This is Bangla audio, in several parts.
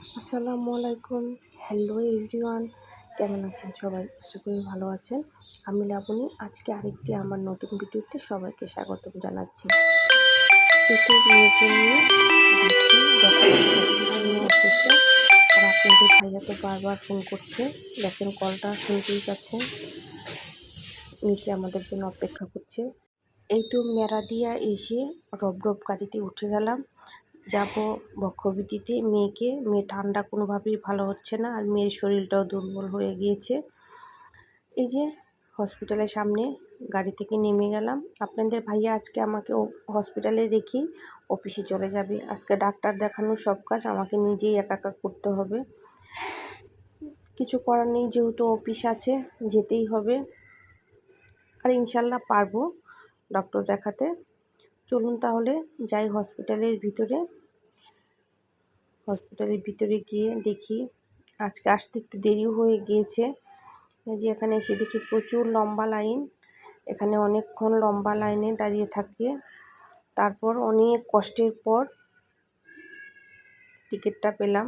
আসসালামু আলাইকুম। হ্যালো এভরিওয়ান কেমন আছেন সবাই? আশা করি ভালো আছেন। আমি লাবণী, আজকে আরেকটি আমার নতুন ভিডিওতে সবাইকে স্বাগতম জানাচ্ছি। মেয়েকে নিয়ে ভাইয়া তো বারবার ফোন করছে। দেখেন কলটা শুনতেই পাচ্ছেন। নিচে আমাদের জন্য অপেক্ষা করছে। এইটু মেরা দিয়া এসে রব রব গাড়িতে উঠে গেলাম। যাব বক্ষবিদিতে মেয়েকে, মেয়ে ঠান্ডা কোনোভাবেই ভালো হচ্ছে না আর মেয়ের শরীরটাও দুর্বল হয়ে গিয়েছে। এই যে হসপিটালের সামনে গাড়ি থেকে নেমে গেলাম। আপনাদের ভাইয়া আজকে আমাকে হসপিটালে রেখেই অফিসে চলে যাবে। আজকে ডাক্তার দেখানোর সব কাজ আমাকে নিজেই একা একা করতে হবে। কিছু করার নেই, যেহেতু অফিস আছে, যেতেই হবে। আর ইনশাল্লাহ পারব ডক্টর দেখাতে। চলুন তাহলে যাই হসপিটালের ভিতরে। হসপিটালের ভিতরে গিয়ে দেখি আজকে আসতে একটু দেরি হয়ে গিয়েছে। যে এখানে এসে দেখি প্রচুর লম্বা লাইন, এখানে অনেকক্ষণ লম্বা লাইনে দাঁড়িয়ে থাকে। তারপর অনেক কষ্টের পর টিকিটটা পেলাম।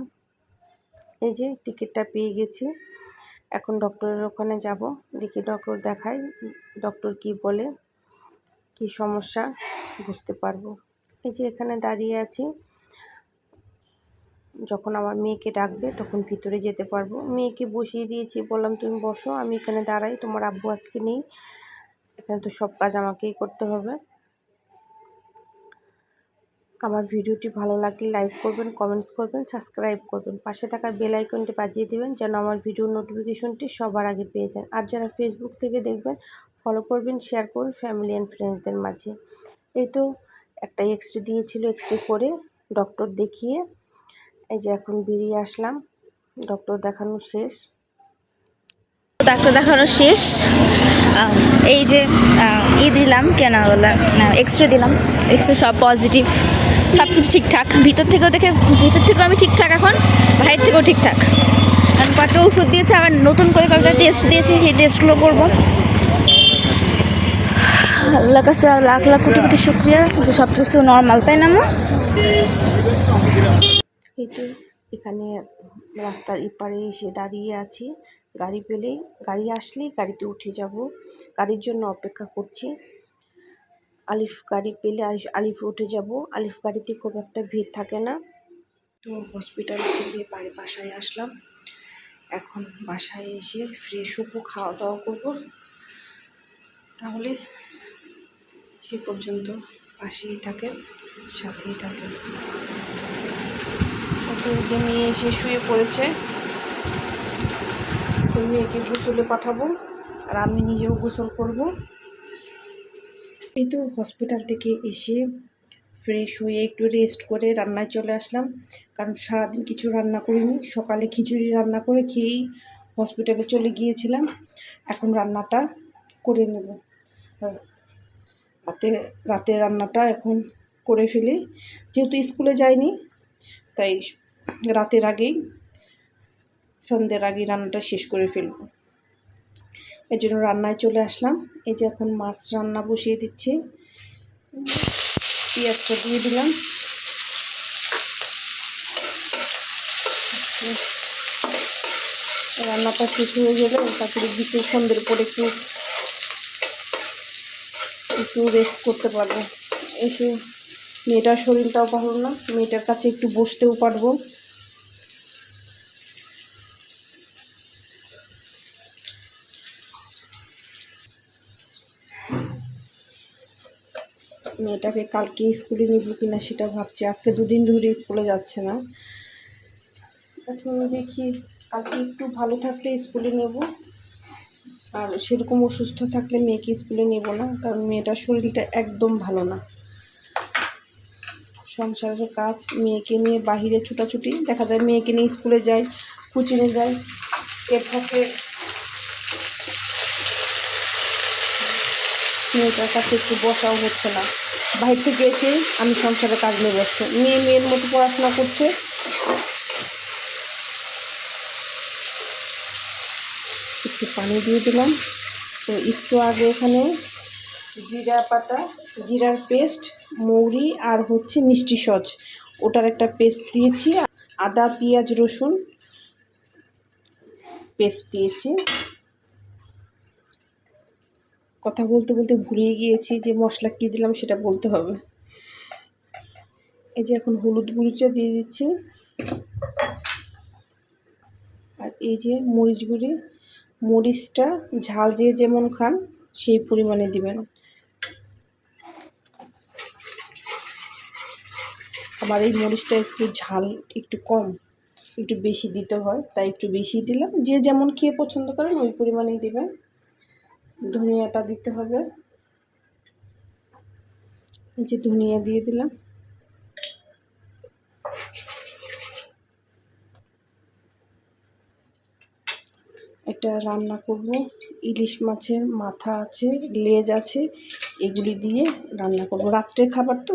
এই যে টিকিটটা পেয়ে গেছি। এখন ডক্টরের ওখানে যাব। দেখি ডক্টর দেখাই ডক্টর কি বলে, কি সমস্যা, বুঝতে পারব। এই যে এখানে দাঁড়িয়ে আছি। যখন আমার মেয়েকে ডাকবে তখন ভিতরে যেতে পারব। মেয়েকে বসিয়ে দিয়েছি, বললাম, তুমি বসো, আমি এখানে দাঁড়াই, তোমার আব্বু আজকে নেই। এখানে তো সব কাজ আমাকেই করতে হবে। আমার ভিডিওটি ভালো লাগলে লাইক করবেন, কমেন্টস করবেন, সাবস্ক্রাইব করবেন। পাশে থাকা বেল আইকনটি বাজিয়ে দেবেন যেন আমার ভিডিও নোটিফিকেশনটি সবার আগে পেয়ে যান। আর যারা ফেসবুক থেকে দেখবেন ফলো করবেন শেয়ার করুন ফ্যামিলি অ্যান্ড ফ্রেন্ডসদের মাঝে। এই তো একটা এক্সরে দিয়েছিল এক্সরে করে ডক্টর দেখিয়ে এই যে এখন বেরিয়ে আসলাম। ডক্টর দেখানো শেষ। ডাক্তার দেখানো শেষ। এই যে ই দিলাম, কেন বলে এক্সরে দিলাম। এক্স রে সব পজিটিভ সব কিছু ঠিকঠাক। ভিতর থেকেও দেখে, ভিতর থেকেও আমি ঠিকঠাক এখন বাইরের থেকেও ঠিকঠাক। কারণ কয়েকটা ওষুধ দিয়েছে, আবার নতুন করে কয়েকটা টেস্ট দিয়েছে, সেই টেস্টগুলো করব। আল্লাহ কাছে লাখ লাখ কোটি কোটি শুক্রিয়া যে সব কিছু নর্মাল তাই না এখানে রাস্তার এপারে এসে দাঁড়িয়ে আছি। গাড়ি পেলেই, গাড়ি আসলেই গাড়িতে উঠে যাব। গাড়ির জন্য অপেক্ষা করছি। আলিফ গাড়ি পেলে আলিফ আলিফ উঠে যাব। আলিফ গাড়িতে খুব একটা ভিড় থাকে না। তো হসপিটাল থেকে বাড়ি বাসায় আসলাম। এখন বাসায় এসে ফ্রেশ হব খাওয়া দাওয়া করব। তাহলে সে পর্যন্ত পাশেই থাকেন সাথেই থাকেন যে মেয়ে এসে শুয়ে পড়েছে তো মেয়েকে গোসলে পাঠাবো আর আমি নিজেও গোসল করব। এই তো হসপিটাল থেকে এসে ফ্রেশ হয়ে একটু রেস্ট করে রান্নায় চলে আসলাম। কারণ সারাদিন কিছু রান্না করিনি, সকালে খিচুড়ি রান্না করে খেয়েই হসপিটালে চলে গিয়েছিলাম। এখন রান্নাটা করে নেব। রাতে রাতে রান্নাটা এখন করে ফেলি। যেহেতু স্কুলে যাইনি, তাই রাতের আগেই সন্ধ্যের আগেই রান্নাটা শেষ করে ফেলব। এর জন্য রান্নায় চলে আসলাম। এই যে এখন মাছ রান্না বসিয়ে দিচ্ছি। পেঁয়াজটা দিয়ে দিলাম। রান্নাটা শেষ হয়ে গেলে তারপরে বিকেল সন্ধ্যের পরে একটু একটু রেস্ট করতে পারব। এসে মেয়েটার শরীরটাও ভালো না, মেয়েটার কাছে একটু বসতেও পারব। মেয়েটাকে কালকে স্কুলে নিব কিনা সেটা ভাবছি, আজকে দুদিন ধরে স্কুলে যাচ্ছে না। এখন দেখি, কালকে একটু ভালো থাকলে স্কুলে নেব। আর সেরকম অসুস্থ থাকলে মেয়েকে স্কুলে নেব না, কারণ মেয়েটার শরীরটা একদম ভালো না। সংসারের কাজ, মেয়েকে নিয়ে বাহিরে ছুটাছুটি, দেখা যায় মেয়েকে নিয়ে স্কুলে যায়, কোচিংয়ে যায়, এর ফাঁকে মেয়েটার কাছে একটু বসাও হচ্ছে না। বাইরে থেকে এসে আমি সংসারে কাজ নিয়ে বসছি মেয়ে মেয়ের মতো পড়াশোনা করছে একটু পানি দিয়ে দিলাম। তো একটু আগে এখানে জিরা পাতা, জিরার পেস্ট, মৌরি আর হচ্ছে মিষ্টি সস, ওটার একটা পেস্ট দিয়েছি। আদা, পেঁয়াজ, রসুন পেস্ট দিয়েছি। কথা বলতে বলতে ভুলিয়ে গিয়েছি যে মশলা কী দিলাম, সেটা বলতে হবে। এই যে এখন হলুদ গুঁড়িটা দিয়ে দিচ্ছি। আর এই যে মরিচ গুঁড়ি মরিচটা ঝাল যে যেমন খান, সেই পরিমাণে দিবেন। আমার এই মরিচটা একটু ঝাল, একটু কম, একটু বেশি দিতে হয়, তাই একটু বেশি দিলাম। যে যেমন খেয়ে পছন্দ করেন, ওই পরিমাণেই দিবেন। ধনিয়াটা দিতে হবে। যে ধনিয়া দিয়ে দিলাম। এটা রান্না করব। ইলিশ মাছের মাথা আছে, লেজ আছে, এগুলি দিয়ে রান্না করব। রাত্রের খাবার তো,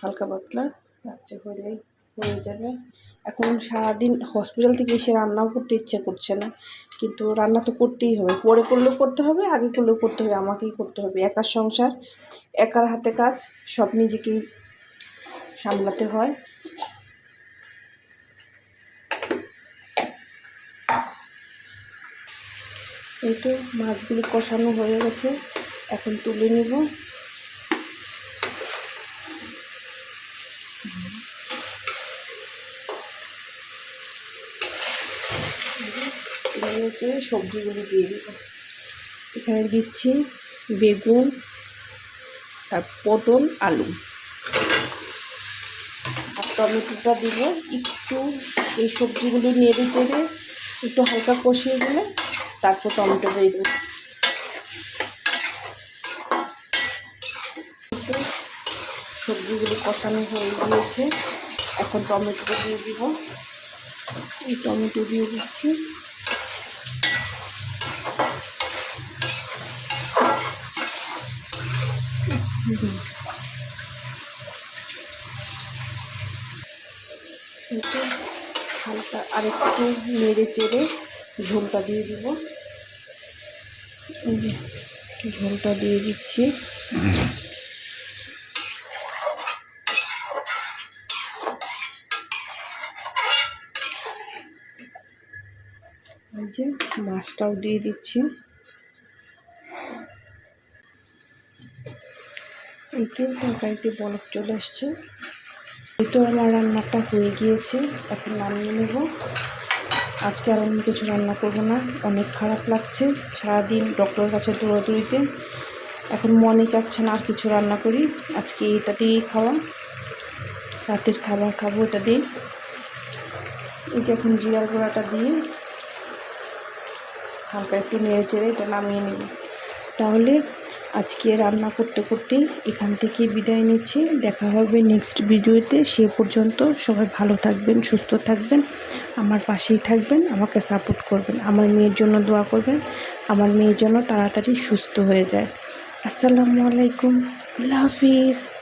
হালকা পাতলা, রাত্রে হলেই হয়ে যাবে। এখন সারাদিন হসপিটাল থেকে এসে রান্নাও করতে ইচ্ছে করছে না, কিন্তু রান্না তো করতেই হবে। পরে করলেও করতে হবে, আগে করলেও করতে হবে, আমাকেই করতে হবে। একার সংসার, একার হাতে কাজ, সব নিজেকেই সামলাতে হয়। এই তো মাছগুলি কষানো হয়ে গেছে। এখন তুলে নিব। সবজিগুলি দিয়ে দিব। এখানে দিচ্ছি বেগুন, তার পটল, আলু। আর টমেটোটা দিব। একটু এই সবজিগুলো নেড়ে চেড়ে একটু হালকা কষিয়ে দিলে তারপর টমেটো দিয়ে দেবো। সবজিগুলো কষানো হয়ে গিয়েছে। এখন টমেটো দিয়ে দিব। এই টমেটো দিয়ে দিচ্ছি। হালকা আরেকটু নেড়ে চেড়ে ঝোলটা দিয়ে দিব। ঝোলটা দিয়ে দিচ্ছি। যে মাছটাও দিয়ে দিচ্ছি। তো তরকারিতে বরফ চলে আসছে। তো আমার রান্নাটা হয়ে গিয়েছে। এখন নামিয়ে নেব। আজকে আর অন্য কিছু রান্না করব না। অনেক খারাপ লাগছে। সারাদিন ডক্টরের কাছে দৌড়াদৌড়িতে। এখন মনে চাচ্ছে না আর কিছু রান্না করি। আজকে এটা দিয়েই খাওয়া। রাতের খাবার খাব এটা দিয়ে। এই যে এখন জিরার গুঁড়াটা দিয়ে হালকা একটু নেড়ে চেড়ে এটা নামিয়ে নেব। তাহলে আজকে রান্না করতে করতেই এখান থেকে বিদায় নিচ্ছি। দেখা হবে নেক্সট ভিডিওতে। সে পর্যন্ত সবাই ভালো থাকবেন, সুস্থ থাকবেন, আমার পাশেই থাকবেন, আমাকে সাপোর্ট করবেন। আমার মেয়ের জন্য দোয়া করবেন, আমার মেয়ের জন্য তাড়াতাড়ি সুস্থ হয়ে যায়। আসসালামু আলাইকুম। আল্লাহ হাফিজ।